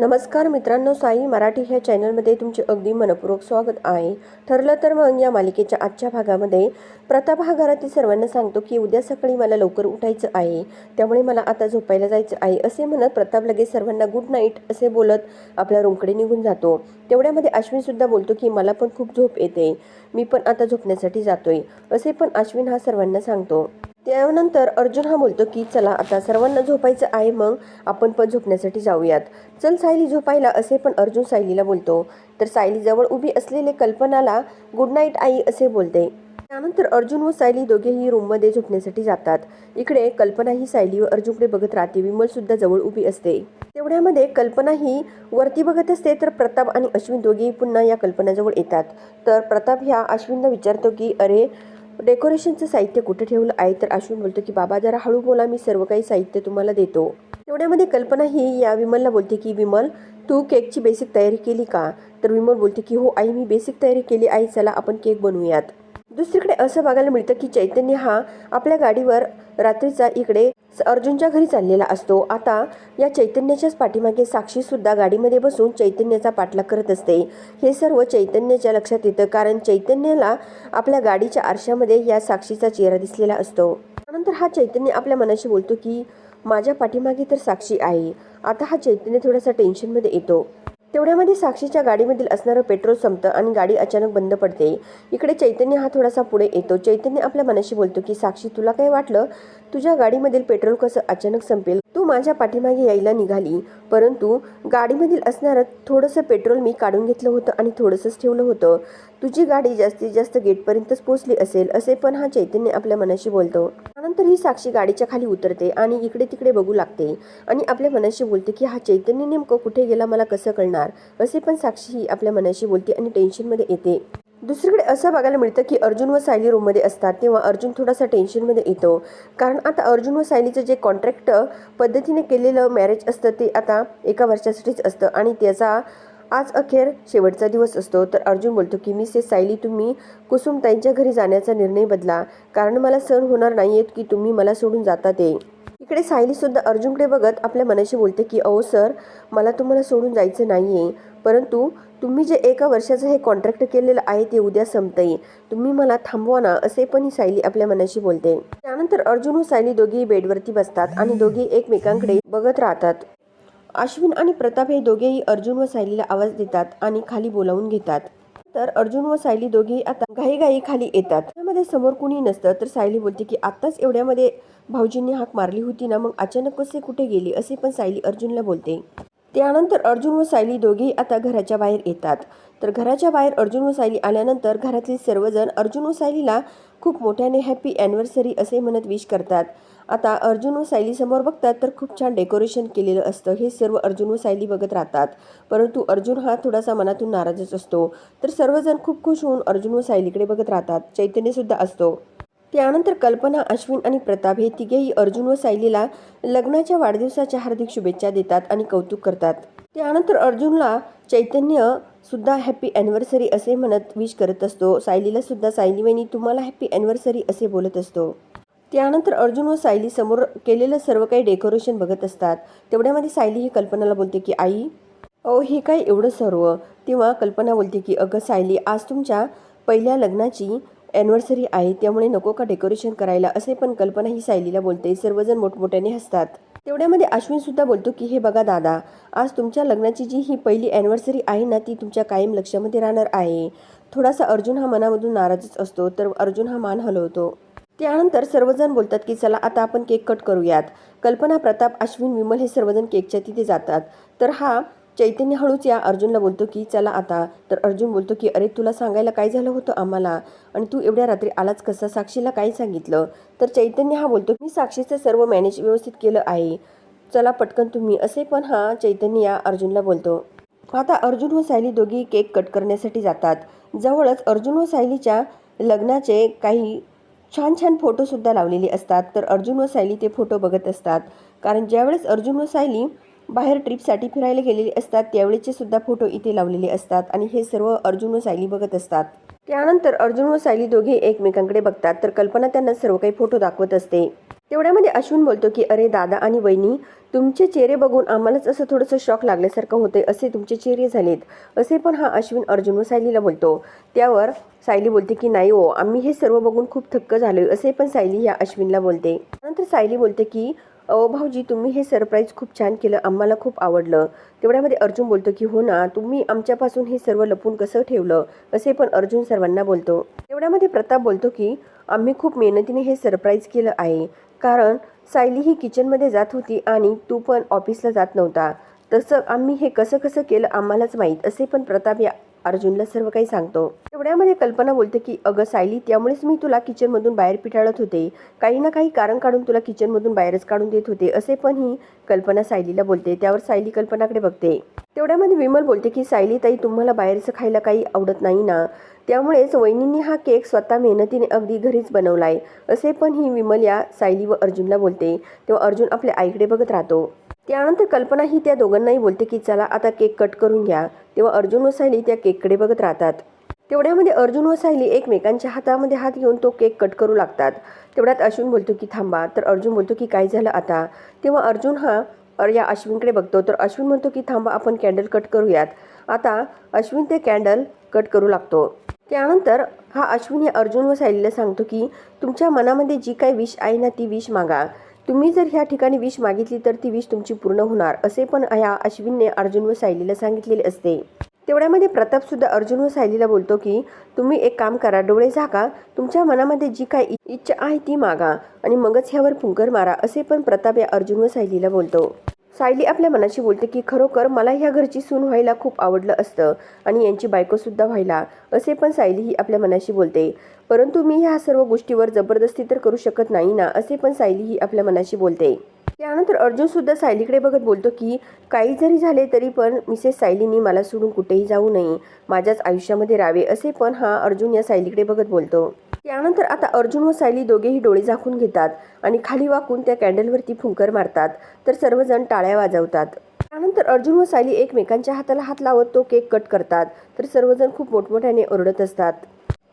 नमस्कार मित्रांनो साई मराठी ह्या चॅनलमध्ये तुमचे अगदी मनपूर्वक स्वागत आहे. ठरलं तर मग या मालिकेच्या आजच्या भागामध्ये प्रताप हा घरातील सर्वांना सांगतो की उद्या सकाळी मला लवकर उठायचं आहे. त्यामुळे मला आता झोपायला जायचं आहे असे म्हणत प्रताप लगेच सर्वांना गुड नाईट असे बोलत आपल्या रूमकडे निघून जातो. तेवढ्यामध्ये अश्विनसुद्धा बोलतो की मला पण खूप झोप येते. मी पण आता झोपण्यासाठी जातोय असे पण अश्विन हा सर्वांना सांगतो. त्यानंतर अर्जुन हा बोलतो की चला आता सर्वांना झोपायचं आहे मग आपण पण झोपण्यासाठी जाऊयात. चल सायली झोपायला असे पण अर्जुन सायलीला बोलतो. तर सायली जवळ उभी असलेले कल्पनाला गुड नाईट आई असे बोलते. त्यानंतर अर्जुन व सायली दोघेही रूममध्ये झोपण्यासाठी जातात. इकडे कल्पना ही सायली व अर्जुनकडे बघत राहते. विमल सुद्धा जवळ उभी असते. तेवढ्यामध्ये कल्पना ही वरती बघत असते. तर प्रताप आणि अश्विन दोघेही पुन्हा या कल्पनाजवळ येतात. तर प्रताप ह्या अश्विनला विचारतो की अरे डेकोरेशनचं साहित्य कुठे ठेवलं आहे तर अश्विन बोलतो की बाबा जरा हळू बोला मी सर्व काही साहित्य तुम्हाला देतो. तेवढ्यामध्ये कल्पना ही या विमलला बोलते की विमल तू केकची बेसिक तयारी केली का? तर विमल बोलते की हो आई मी बेसिक तयारी केली आई चला आपण केक बनवूयात. दुसरीकडे असं बघायला मिळतं की चैतन्य हा आपल्या गाडीवर रात्रीचा इकडे अर्जुनच्या घरी चाललेला असतो. आता या चैतन्याच्याच पाठीमागे साक्षी सुद्धा गाडीमध्ये बसून चैतन्याचा पाठलाग करत असते. हे सर्व चैतन्याच्या लक्षात येतं कारण चैतन्याला आपल्या गाडीच्या आरशामध्ये या साक्षीचा चेहरा दिसलेला असतो. त्यानंतर हा चैतन्य आपल्या मनाशी बोलतो की माझ्या पाठीमागे तर साक्षी आहे. आता हा चैतन्य थोडासा टेन्शनमध्ये येतो. तेवढ्यामध्ये साक्षीच्या गाडीमधील असणारं पेट्रोल संपतं आणि गाडी अचानक बंद पडते. इकडे चैतन्य हा थोडासा पुढे येतो. चैतन्य आपल्या मनाशी बोलतो की साक्षी तुला काय वाटलं? तुझ्या गाडीमधील पेट्रोल कसं अचानक संपेल? तू माझ्या पाठीमागे यायला निघाली परंतु गाडीमधील असणारं थोडंसं पेट्रोल मी काढून घेतलं होतं आणि थोडंसंच ठेवलं होतं. तुझी गाडी जास्तीत जास्त गेटपर्यंतच पोचली असेल असे पण हा चैतन्य आपल्या मनाशी बोलतो. त्यानंतर ही साक्षी गाडीच्या खाली उतरते आणि इकडे तिकडे बघू लागते आणि आपल्या मनाशी बोलते की हा चैतन्य नेमकं कुठे गेला मला कसं कळणार? असे पण साक्षी ही आपल्या मनाशी बोलते आणि टेन्शनमध्ये येते. दुसरीकडे असं बघायला मिळतं की अर्जुन व सायली रूममध्ये असतात तेव्हा अर्जुन थोडासा टेन्शनमध्ये येतो. कारण आता अर्जुन व सायलीचं जे कॉन्ट्रॅक्ट पद्धतीने केलेलं मॅरेज असतं ते आता एका वर्षासाठीच असतं आणि त्याचा आज अखेर शेवटचा दिवस असतो. तर अर्जुन बोलतो की मी से सायली तुम्ही कुसुमताईंच्या घरी जाण्याचा निर्णय बदला. कारण मला सहन होणार नाही आहेत की तुम्ही मला सोडून जाता ते. इकडे सायलीसुद्धा अर्जुनकडे बघत आपल्या मनाशी बोलते की अहो सर मला तुम्हाला सोडून जायचं नाही आहे परंतु तुम्ही जे एका वर्षाचं हे कॉन्ट्रॅक्ट केलेलं आहे ते उद्या संपतंय. तुम्ही मला थांबवा ना असे पण ही सायली आपल्या मनाशी बोलते. त्यानंतर अर्जुन व सायली दोघेही बेडवरती बसतात आणि दोघे एकमेकांकडे बघत राहतात. अश्विन आणि प्रताप हे दोघेही अर्जुन व सायलीला आवाज देतात आणि खाली बोलावून घेतात. तर अर्जुन व सायली दोघेही आता घाई खाली येतात. त्यामध्ये समोर कुणी नसतं तर सायली बोलते की आत्ताच एवढ्यामध्ये भाऊजींनी हाक मारली होती ना मग अचानक कसे कुठे गेली? असे पण सायली अर्जुनला बोलते. त्यानंतर अर्जुन व सायली दोघेही आता घराच्या बाहेर येतात. तर घराच्या बाहेर अर्जुन व सायली आल्यानंतर घरातले सर्वजण अर्जुन व सायलीला खूप मोठ्याने हॅपी ॲनिव्हर्सरी असे म्हणत विश करतात. आता अर्जुन व सायली समोर बघतात तर खूप छान डेकोरेशन केलेलं असतं. हे सर्व अर्जुन व सायली बघत राहतात. परंतु अर्जुन हा थोडासा मनातून नाराजच असतो. तर सर्वजण खूप खुश होऊन अर्जुन व सायलीकडे बघत राहतात. चैतन्यसुद्धा असतो. त्यानंतर कल्पना अश्विन आणि प्रताप हे तिघेही अर्जुन व सायलीला लग्नाच्या वाढदिवसाच्या हार्दिक शुभेच्छा देतात आणि कौतुक करतात. त्यानंतर अर्जुनला चैतन्य सुद्धा हॅपी ॲनिव्हर्सरी असे म्हणत विश करत असतो. सायलीला सुद्धा सायली वहिनी तुम्हाला हॅपी ॲनिव्हर्सरी असे बोलत असतो. त्यानंतर अर्जुन व सायली समोर केलेलं सर्व काही डेकोरेशन बघत असतात. तेवढ्यामध्ये सायली ही कल्पनाला बोलते की आई अहो हे काय एवढं सर्व? तेव्हा कल्पना बोलते की अगं सायली आज तुमच्या पहिल्या लग्नाची ॲनिव्हर्सरी आहे त्यामुळे नको का डेकोरेशन करायला? असे पण कल्पना ही सायलीला बोलते. सर्वजण मोठमोठ्याने हसतात. तेवढ्यामध्ये अश्विन सुद्धा बोलतो की हे बघा दादा आज तुमच्या लग्नाची जी ही पहिली ॲनिव्हर्सरी आहे ना ती तुमच्या कायम लक्षामध्ये राहणार आहे. थोडासा अर्जुन हा मनामधून नाराजच असतो तर अर्जुन हा मान हलवतो. त्यानंतर सर्वजण बोलतात की चला आता आपण केक कट करूयात. कल्पना प्रताप अश्विन विमल हे सर्वजण केकच्या तिथे जातात. तर हा चैतन्य हळूच या अर्जुनला बोलतो की चला आता. तर अर्जुन बोलतो की अरे तुला सांगायला काय झालं होतं आम्हाला? आणि तू एवढ्या रात्री आलाच कसा? साक्षीला काय सांगितलं? तर चैतन्य हा बोलतो मी साक्षीचं सर्व मॅनेज व्यवस्थित केलं आहे. चला पटकन तुम्ही. असे पण हा चैतन्य या अर्जुनला बोलतो. आता अर्जुन व सायली दोघी केक कट करण्यासाठी जातात. जवळच अर्जुन व सायलीच्या लग्नाचे काही छान छान फोटोसुद्धा लावलेले असतात. तर अर्जुन व सायली ते फोटो बघत असतात. कारण ज्यावेळेस अर्जुन व सायली बाहेर ट्रिपसाठी फिरायला गेलेले असतात त्यावेळेचे सुद्धा फोटो इथे लावलेले असतात आणि हे सर्व अर्जुन व सायली बघत असतात. त्यानंतर अर्जुन व सायली दोघे एकमेकांकडे बघतात तर कल्पना त्यांना सर्व काही फोटो दाखवत असते. तेवढ्यामध्ये अश्विन बोलतो की अरे दादा आणि वहिनी तुमचे चेहरे बघून आम्हालाच असं थोडंसं शॉक लागल्यासारखं होते असे तुमचे चेहरे झालेत. असे पण हा अश्विन अर्जुन व सायलीला बोलतो. त्यावर सायली बोलते की नाही हो आम्ही हे सर्व बघून खूप थक्क झालोय असे पण सायली या अश्विनला बोलते. नंतर सायली बोलते की अहो भाऊजी तुम्ही हे सरप्राईज खूप छान केलं. आम्हाला खूप आवडलं. तेवढ्यामध्ये अर्जुन बोलतो की हो ना तुम्ही आमच्यापासून हे सर्व लपून कसं ठेवलं? असे पण अर्जुन सर्वांना बोलतो. तेवढ्यामध्ये प्रताप बोलतो की आम्ही खूप मेहनतीने हे सरप्राईज केलं आहे. कारण सायली ही किचनमध्ये जात होती आणि तू पण ऑफिसला जात नव्हता. तसं आम्ही हे कसं कसं केलं आम्हालाच माहीत. असे पण प्रताप या अर्जुनला सर्व काही सांगतो. तेवढ्यामध्ये कल्पना बोलते की अगं सायली त्यामुळेच मी तुला किचनमधून बाहेर पिटाळत होते. काही ना काही कारण काढून तुला किचनमधून बाहेरच काढून देत होते असे पण ही कल्पना सायलीला बोलते. त्यावर सायली कल्पनाकडे बघते. तेवढ्यामध्ये विमल बोलते की सायली ताई तुम्हाला बाहेरचं खायला काही आवडत नाही ना? त्यामुळेच वहिनींनी हा केक स्वतः मेहनतीने अगदी घरीच बनवलाय असे पण ही विमल या सायली व अर्जुनला बोलते. तेव्हा अर्जुन आपल्या आईकडे बघत राहतो. त्यानंतर कल्पना ही त्या दोघांनाही बोलते की चला आता केक कट करून घ्या. तेव्हा अर्जुन व सायली त्या केककडे बघत राहतात. तेवढ्यामध्ये अर्जुन व सायली एकमेकांच्या हातामध्ये हात घेऊन तो केक कट करू लागतात. तेवढ्यात अश्विन बोलतो की थांबा. तर अर्जुन बोलतो की काय झालं आता? तेव्हा अर्जुन हा या अश्विनकडे बघतो. तर अश्विन म्हणतो की थांबा आपण कॅन्डल कट करूयात. आता अश्विन ते कॅन्डल कट करू लागतो. त्यानंतर हा अश्विन या अर्जुन व सायलीला सांगतो की तुमच्या मनामध्ये जी काही विश आहे ना ती विश मागा. तुम्ही जर ह्या ठिकाणी विष मागितली तर ती विष तुमची पूर्ण होणार असे पण या अश्विनने अर्जुन व सायलीला सांगितलेले असते. तेवढ्यामध्ये प्रतापसुद्धा अर्जुन व सायलीला बोलतो की तुम्ही एक काम करा डोळे झाका तुमच्या मनामध्ये जी काय इच्छा आहे ती मागा आणि मगच ह्यावर फुंकर मारा असे पण प्रताप या अर्जुन व सायलीला बोलतो. सायली आपल्या मनाशी बोलते की खरोखर मला ह्या घरची सून व्हायला खूप आवडलं असतं आणि यांची बायकोसुद्धा व्हायला असे पण सायली ही आपल्या मनाशी बोलते. परंतु मी ह्या सर्व गोष्टीवर जबरदस्ती तर करू शकत नाही ना असे पण सायली ही आपल्या मनाशी बोलते. त्यानंतर अर्जुनसुद्धा सायलीकडे बघत बोलतो की काही जरी झाले तरी पण मिसेस सायलीनी मला सोडून कुठेही जाऊ नये. माझ्याच आयुष्यामध्ये राहावे असे पण हा अर्जुन या सायलीकडे बघत बोलतो. त्यानंतर आता अर्जुन व सायली दोघेही डोळे झाकून घेतात आणि खाली वाकून त्या कॅन्डलवरती फुंकर मारतात तर सर्वजण टाळ्या वाजवतात. त्यानंतर अर्जुन व सायली एकमेकांच्या हाताला हात लावत तो केक कट करतात तर सर्वजण खूप मोठमोठ्याने ओरडत असतात.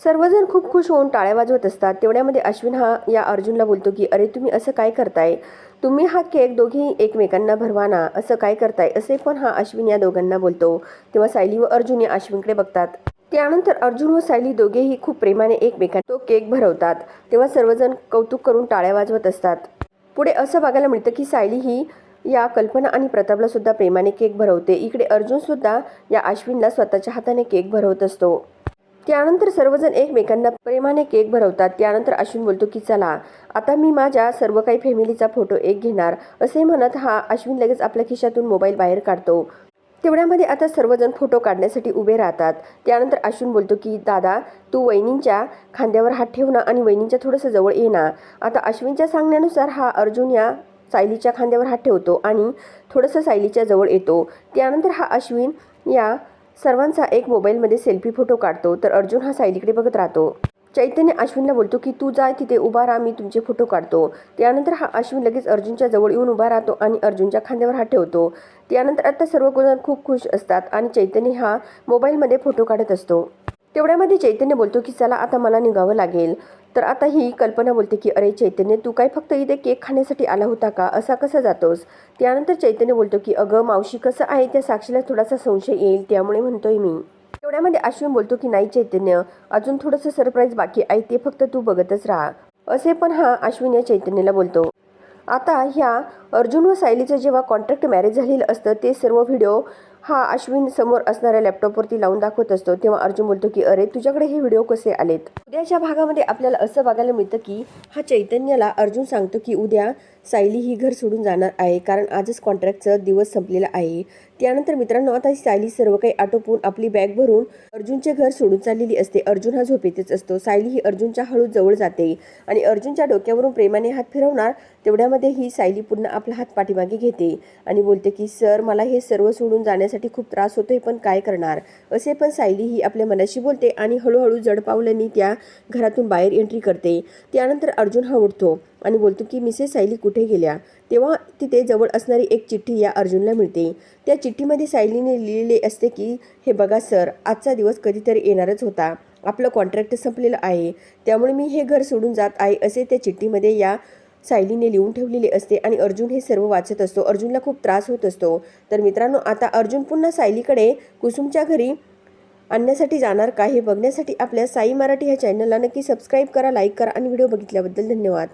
सर्वजण खूप खुश होऊन टाळ्या वाजवत असतात. तेवढ्यामध्ये अश्विन हा या अर्जुनला बोलतो की अरे तुम्ही असं काय करताय? तुम्ही हा केक दोघेही एकमेकांना भरवा ना. असं काय करताय? असे पण हा अश्विन या दोघांना बोलतो. तेव्हा सायली व अर्जुन या अश्विनकडे बघतात. त्यानंतर अर्जुन व सायली दोघेही खूप प्रेमाने एकमेकांना तो केक भरवतात. तेव्हा सर्वजण कौतुक करून टाळ्या वाजवत असतात. पुढे असं बघायला मिळतं की सायली ही या कल्पना आणि प्रतापला सुद्धा प्रेमाने केक भरवते. इकडे अर्जुन सुद्धा या अश्विनला स्वतःच्या हाताने केक भरवत असतो. त्यानंतर सर्वजण एकमेकांना प्रेमाने केक भरवतात. त्यानंतर अश्विन बोलतो की चला आता मी माझ्या सर्व काही फॅमिलीचा फोटो एक घेणार. असे म्हणत हा अश्विन लगेच आपल्या खिशातून मोबाईल बाहेर काढतो. तेवढ्यामध्ये आता सर्वजण फोटो काढण्यासाठी उभे राहतात. त्यानंतर अश्विन बोलतो की दादा तू वहिनींच्या खांद्यावर हात ठेव ना आणि वहिनींच्या थोडंसं जवळ ये ना. आता अश्विनच्या सांगण्यानुसार हा अर्जुन या सायलीच्या खांद्यावर हात ठेवतो आणि थोडंसं सायलीच्या जवळ येतो. त्यानंतर हा अश्विन या सर्वांचा एक मोबाईलमध्ये सेल्फी फोटो काढतो तर अर्जुन हा सायलीकडे बघत राहतो. चैतन्य अश्विनला बोलतो की तू जा तिथे उभा राहा मी तुमचे फोटो काढतो. त्यानंतर हा अश्विन लगेच अर्जुनच्या जवळ येऊन उभा राहतो आणि अर्जुनच्या खांद्यावर हात ठेवतो. त्यानंतर आता सर्व जण खूप खुश असतात आणि चैतन्य हा मोबाईलमध्ये फोटो काढत असतो. तेवढ्यामध्ये चैतन्य बोलतो की चला आता मला निघावं लागेल. तर आता ही कल्पना बोलते की अरे चैतन्य तू काय फक्त इथे केक खाण्यासाठी आला होता का? असा कसा जातोस? त्यानंतर चैतन्य बोलतो की अगं मावशी कसं आहे? त्या साक्षीला थोडासा संशय येईल त्यामुळे म्हणतोय मी. तेवढ्यामध्ये अश्विन बोलतो की नाही चैतन्य अजून थोडंसं सरप्राईज बाकी आहे ते फक्त तू बघतच राहा. असे पण हा अश्विन या चैतन्याला बोलतो. आता ह्या अर्जुन व सायलीचं जेव्हा कॉन्ट्रॅक्ट मॅरेज झालेलं असतं ते सर्व व्हिडिओ हा अश्विन समोर असणाऱ्या लॅपटॉपवरती लावून दाखवत असतो. तेव्हा अर्जुन बोलतो की अरे तुझ्याकडे हे व्हिडिओ कसे आलेत? उद्याच्या भागामध्ये आपल्याला असं बघायला मिळतं की हा चैतन्याला अर्जुन सांगतो की उद्या सायली ही घर सोडून जाणार आहे कारण आजच कॉन्ट्रॅक्टचा दिवस संपलेला आहे. त्यानंतर मित्रांनो आता सायली सर्व काही आटोपून आपली बॅग भरून अर्जुनचे घर सोडून चाललेली असते. अर्जुन हा झोपेतच असतो. सायली ही अर्जुनच्या हळू जवळ जाते आणि अर्जुनच्या डोक्यावरून प्रेमाने हात फिरवणार तेवढ्यामध्ये ही सायली पुन्हा आपला हात पाठीमागे घेते आणि बोलते की सर मला हे सर्व सोडून जाण्यासाठी खूप त्रास होतोय पण काय करणार? असे पण सायली ही आपल्या मनाशी बोलते आणि हळूहळू जड पावलांनी त्या घरातून बाहेर एंट्री करते. त्यानंतर अर्जुन हा उठतो. आणि बोलतो की मिसेस सायली कुठे गेल्या? तेव्हा तिथे जवळ असणारी एक चिठ्ठी या अर्जुनला मिळते. त्या चिठ्ठीमध्ये सायलीने लिहिलेले असते की हे बघा सर आजचा दिवस कधीतरी येणारच होता. आपलं कॉन्ट्रॅक्ट संपलेलं आहे. त्यामुळे मी हे घर सोडून जात आहे असे त्या चिठ्ठीमध्ये या सायलीने लिहून ठेवलेले असते आणि अर्जुन हे सर्व वाचत असतो. अर्जुनला खूप त्रास होत असतो. तर मित्रांनो आता अर्जुन पुन्हा सायलीकडे कुसुमच्या घरी आणण्यासाठी जाणार का हे बघण्यासाठी आपल्या साई मराठी ह्या चॅनलला नक्की सबस्क्राईब करा लाईक करा आणि व्हिडिओ बघितल्याबद्दल धन्यवाद.